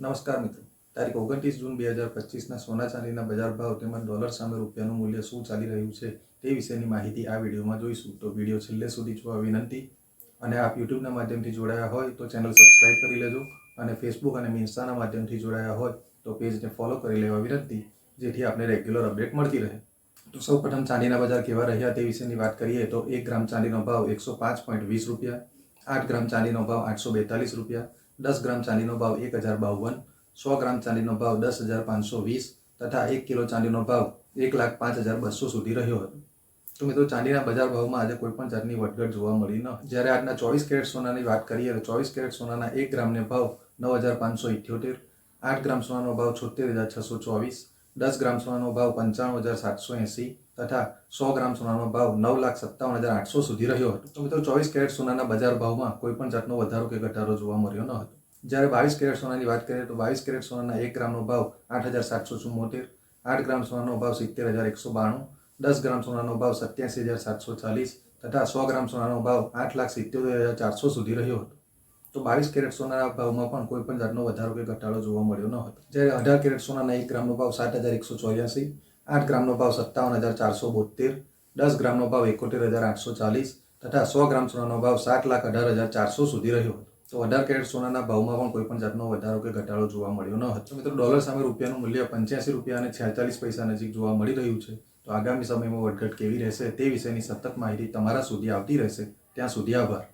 નમસ્કાર મિત્રો. તારીખ ઓગણત્રીસ જૂન બે હજાર પચીસના સોના ચાંદીના બજાર ભાવ તેમજ ડોલર સામે રૂપિયાનું મૂલ્ય શું ચાલી રહ્યું છે તે વિશેની માહિતી આ વિડીયોમાં જોઈશું. તો વીડિયો છેલ્લે સુધી જોવા વિનંતી અને આપ યુટ્યુબના માધ્યમથી જોડાયા હોય તો ચેનલ સબસ્ક્રાઇબ કરી લેજો અને ફેસબુક અને ઇન્સ્ટાના માધ્યમથી જોડાયા હોય તો પેજને ફોલો કરી લેવા વિનંતી જેથી આપને રેગ્યુલર અપડેટ મળતી રહે. તો સૌ પ્રથમ ચાંદીના બજાર કેવા રહ્યા તે વિશેની વાત કરીએ તો એક ગ્રામ ચાંદીનો ભાવ એકસો પાંચ પોઈન્ટ વીસ રૂપિયા, આઠ ગ્રામ ચાંદીનો ભાવ આઠસો બેતાલીસ રૂપિયા દસ ગ્રામ ચાંદીનો ભાવ એક હજાર બાવન, સો ગ્રામ ચાંદીનો ભાવ દસ હજાર પાંચસો વીસ તથા એક કિલો ચાંદીનો ભાવ એક લાખ પાંચ હજાર બસો સુધી રહ્યો હતો. તો મિત્રો, ચાંદીના બજાર ભાવમાં આજે કોઈ પણ જાતની વધઘટ જોવા મળી ન જ્યારે આજના ચોવીસ કેરેટ સોનાની વાત કરીએ, તો ચોવીસ કેરેટ સોનાના એક ગ્રામને ભાવ નવ હજાર પાંચસો ઇઠ્યોતેર, આઠ ગ્રામ સોનાનો ભાવ છોતેર હજાર છસો ચોવીસ, દસ ગ્રામ સોનાનો ભાવ પંચાણું હજાર સાતસો એંસી તથા સો ગ્રામ સોનાનો ભાવ નવ લાખ સત્તાવન હજાર આઠસો સુધી રહ્યો હતો. તો મિત્રો, ચોવીસ કેરેટ સોનાના બજાર ભાવમાં કોઈ પણ જાતનો વધારો કે ઘટાડો જોવા મળ્યો ન હતો. જ્યારે બાવીસ કેરેટ સોનાની વાત કરીએ તો બાવીસ કેરેટ સોનાના એક ગ્રામનો ભાવ આઠ હજાર સાતસો ચુમ્મોતેર આઠ ગ્રામ સોનાનો ભાવ સિત્તેર હજાર એકસો બાણું, દસ ગ્રામ સોનાનો ભાવ સત્યાસી હજાર સાતસો ચાલીસ તથા સો ગ્રામ સોનાનો ભાવ આઠ લાખ સિત્તેર હજાર ચારસો સુધી રહ્યો હતો. તો બાવીસ કેરેટ સોનાના ભાવમાં પણ કોઈ પણ જાતનો વધારો કે ઘટાડો જોવા મળ્યો ન હતો. જ્યારે અઢાર કેરેટ સોનાના એક ગ્રામનો ભાવ સાત હજાર એકસો ચોર્યાસી આઠ ગ્રામનો ભાવ સત્તાવન હજાર ચારસો બોતેર દસ ગ્રામનો ભાવ એકોતેર હજાર આઠસો ચાલીસ તથા સો ગ્રામ સોનાનો ભાવ સાત લાખ અઢાર હજાર ચારસો સુધી રહ્યો હતો. તો અઢાર કેરેટ સોનાના ભાવમાં પણ કોઈ પણ જાતનો વધારો કે ઘટાડો જોવા મળ્યો ન હતો. મિત્રો, ડોલર સામે રૂપિયાનું મૂલ્ય પંચ્યાસી રૂપિયા અને છેતાલીસ પૈસા નજીક જોવા મળી રહ્યું છે. તો આગામી સમયમાં વધઘટ કેવી રહેશે તે વિશેની સતત માહિતી તમારા સુધી આવતી રહેશે. ત્યાં સુધી આભાર.